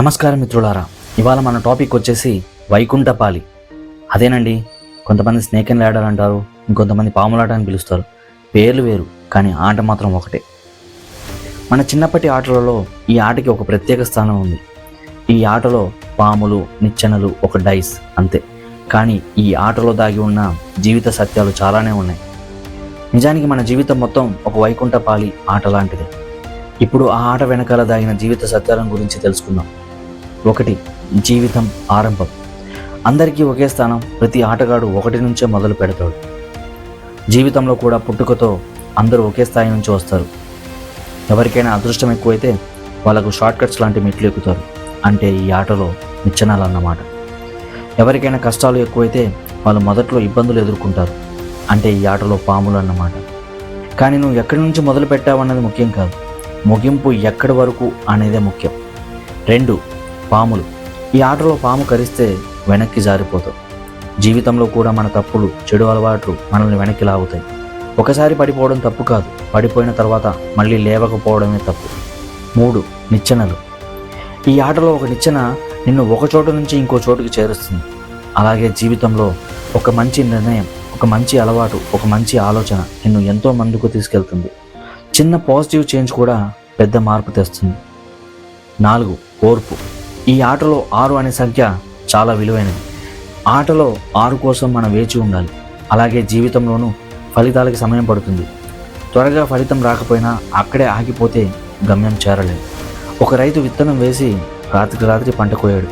నమస్కారం మిత్రులారా. ఇవాళ మన టాపిక్ వచ్చేసి వైకుంఠపాలి. అదేనండి కొంతమంది స్నేక్ అండ్ ల్యాడర్ అంటారు ఇంకొంతమంది పాములాట అని పిలుస్తారు. పేర్లు వేరు కానీ ఆట మాత్రం ఒకటే. మన చిన్నప్పటి ఆటలలో ఈ ఆటకి ఒక ప్రత్యేక స్థానం ఉంది. ఈ ఆటలో పాములు నిచ్చెనలు ఒక డైస్ అంతే. కానీ ఈ ఆటలో దాగి ఉన్న జీవిత సత్యాలు చాలానే ఉన్నాయి. నిజానికి మన జీవితం మొత్తం ఒక వైకుంఠపాలి ఆట లాంటిదే. ఇప్పుడు ఆ ఆట వెనకాల దాగిన జీవిత సత్యాలను గురించి తెలుసుకుందాం. ఒకటి జీవితం ఆరంభం. అందరికీ ఒకే స్థానం ప్రతి ఆటగాడు ఒకటి నుంచే మొదలు పెడతాడు. జీవితంలో కూడా పుట్టుకతో అందరూ ఒకే స్థాయి నుంచి వస్తారు. ఎవరికైనా అదృష్టం ఎక్కువైతే వాళ్ళకు షార్ట్ కట్స్ లాంటి మెట్లు ఎక్కుతారు. అంటే ఈ ఆటలో నిచ్చెనాలు అన్నమాట ఎవరికైనా కష్టాలు ఎక్కువైతే వాళ్ళు మొదట్లో ఇబ్బందులు ఎదుర్కొంటారు. అంటే ఈ ఆటలో పాములు అన్నమాట. కానీ నువ్వు ఎక్కడి నుంచి మొదలు పెట్టావన్నది ముఖ్యం కాదు. ముగింపు ఎక్కడి వరకు అనేదే ముఖ్యం. రెండు పాములు. ఈ ఆటలో పాము కరిస్తే వెనక్కి జారిపోతాం. జీవితంలో కూడా మన తప్పులు చెడు అలవాట్లు మనల్ని వెనక్కి లాగుతాయి. ఒకసారి పడిపోవడం తప్పు కాదు. పడిపోయిన తర్వాత మళ్ళీ లేవకపోవడమే తప్పు. మూడు నిచ్చెనలు. ఈ ఆటలో ఒక నిచ్చెన నిన్ను ఒక చోటు నుంచి ఇంకో చోటుకి చేరుస్తుంది. అలాగే జీవితంలో ఒక మంచి నిర్ణయం ఒక మంచి అలవాటు ఒక మంచి ఆలోచన నిన్ను ఎంతో మందుకు తీసుకెళ్తుంది. చిన్న పాజిటివ్ చేంజ్ కూడా పెద్ద మార్పు తెస్తుంది. నాలుగు ఓర్పు. ఈ ఆటలో ఆరు అనే సంఖ్య చాలా విలువైనది. ఆటలో ఆరు కోసం మనం వేచి ఉండాలి. అలాగే జీవితంలోనూ ఫలితాలకి సమయం పడుతుంది. త్వరగా ఫలితం రాకపోయినా అక్కడే ఆగిపోతే గమ్యం చేరలేదు. ఒక రైతు విత్తనం వేసి రాత్రికి రాత్రి పంట కోయాడు.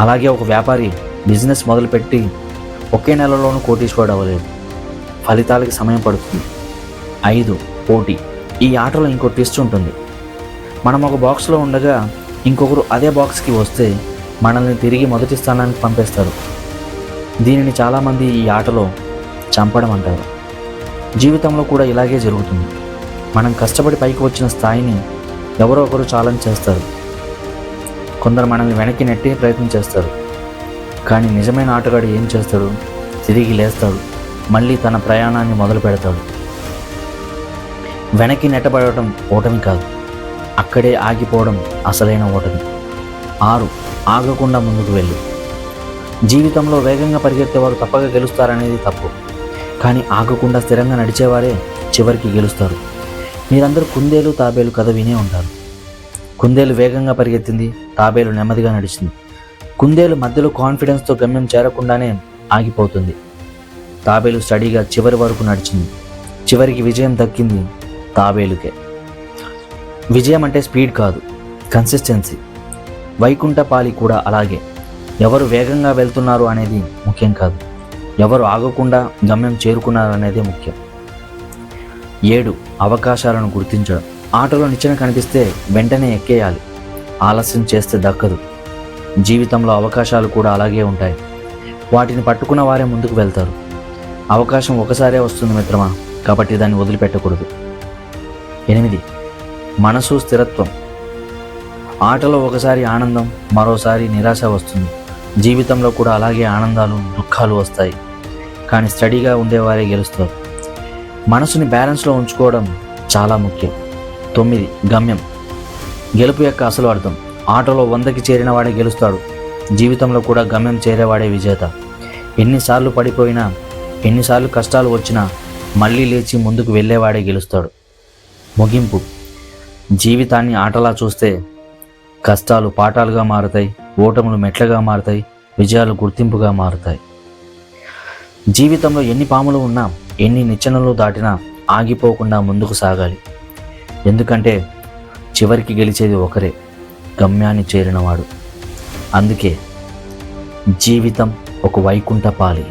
అలాగే ఒక వ్యాపారి బిజినెస్ మొదలుపెట్టి ఒకే నెలలోనూ కోటీశ్వరుడు అవ్వలేదు. ఫలితాలకి సమయం పడుతుంది. ఐదు పోటీ. ఈ ఆటలో ఇంకో ట్విస్ట్ ఉంటుంది. మనం ఒక బాక్స్లో ఉండగా ఇంకొకరు అదే బాక్స్కి వస్తే మనల్ని తిరిగి మొదటి స్థానానికి పంపేస్తారు. దీనిని చాలామంది ఈ ఆటలో చంపడం అంటారు. జీవితంలో కూడా ఇలాగే జరుగుతుంది. మనం కష్టపడి పైకి వచ్చిన స్థాయిని ఎవరో ఒకరు ఛాలెంజ్ చేస్తారు. కొందరు మనల్ని వెనక్కి నెట్టే ప్రయత్నం చేస్తారు. కానీ నిజమైన ఆటగాడు ఏం చేస్తాడు? తిరిగి లేస్తాడు. మళ్ళీ తన ప్రయాణాన్ని మొదలు పెడతాడు వెనక్కి నెట్టబడటం ఓటమి కాదు. అక్కడే ఆగిపోవడం అసలైన ఓటమి. ఆరు ఆగకుండా ముందుకు వెళ్ళు. జీవితంలో వేగంగా పరిగెత్తేవారు తప్పక గెలుస్తారనేది తప్పు. కానీ ఆగకుండా స్థిరంగా నడిచేవారే చివరికి గెలుస్తారు. మీరందరూ కుందేలు తాబేలు కథ వినే ఉంటారు. కుందేలు వేగంగా పరిగెత్తింది తాబేలు నెమ్మదిగా నడిచింది. కుందేలు మధ్యలో కాన్ఫిడెన్స్తో గమ్యం చేరకుండానే ఆగిపోతుంది. తాబేలు స్టడీగా చివరి వరకు నడిచింది. చివరికి విజయం దక్కింది తాబేలుకే. విజయం అంటే స్పీడ్ కాదు కన్సిస్టెన్సీ వైకుంఠపాలి కూడా అలాగే. ఎవరు వేగంగా వెళ్తున్నారు అనేది ముఖ్యం కాదు. ఎవరు ఆగకుండా గమ్యం చేరుకున్నారు అనేదే ముఖ్యం. ఏడు అవకాశాలను గుర్తించడం. ఆటలో నిచ్చెన కనిపిస్తే వెంటనే ఎక్కేయాలి. ఆలస్యం చేస్తే దక్కదు. జీవితంలో అవకాశాలు కూడా అలాగే ఉంటాయి. వాటిని పట్టుకున్న వారే ముందుకు వెళ్తారు. అవకాశం ఒకసారే వస్తుంది మిత్రమా కాబట్టి దాన్ని వదిలిపెట్టకూడదు. ఎనిమిది మనసు స్థిరత్వం. ఆటలో ఒకసారి ఆనందం మరోసారి నిరాశ వస్తుంది. జీవితంలో కూడా అలాగే ఆనందాలు దుఃఖాలు వస్తాయి. కానీ స్టడీగా ఉండేవారే గెలుస్తారు. మనసుని బ్యాలెన్స్లో ఉంచుకోవడం చాలా ముఖ్యం. తొమ్మిది గమ్యం. గెలుపు యొక్క అసలు అర్థం. ఆటలో వందకి చేరిన వాడే గెలుస్తాడు. జీవితంలో కూడా గమ్యం చేరేవాడే విజేత. ఎన్నిసార్లు పడిపోయినా ఎన్నిసార్లు కష్టాలు వచ్చినా మళ్ళీ లేచి ముందుకు వెళ్ళేవాడే గెలుస్తాడు. ముగింపు. జీవితాన్ని ఆటలా చూస్తే కష్టాలు పాఠాలుగా మారుతాయి ఓటములు మెట్లగా మారుతాయి విజయాలు గుర్తింపుగా మారుతాయి. జీవితంలో ఎన్ని పాములు ఉన్నా ఎన్ని నిచ్చెనలు దాటినా ఆగిపోకుండా ముందుకు సాగాలి. ఎందుకంటే చివరికి గెలిచేది ఒకరే గమ్యాన్ని చేరినవాడు. అందుకే జీవితం ఒక వైకుంఠపాలి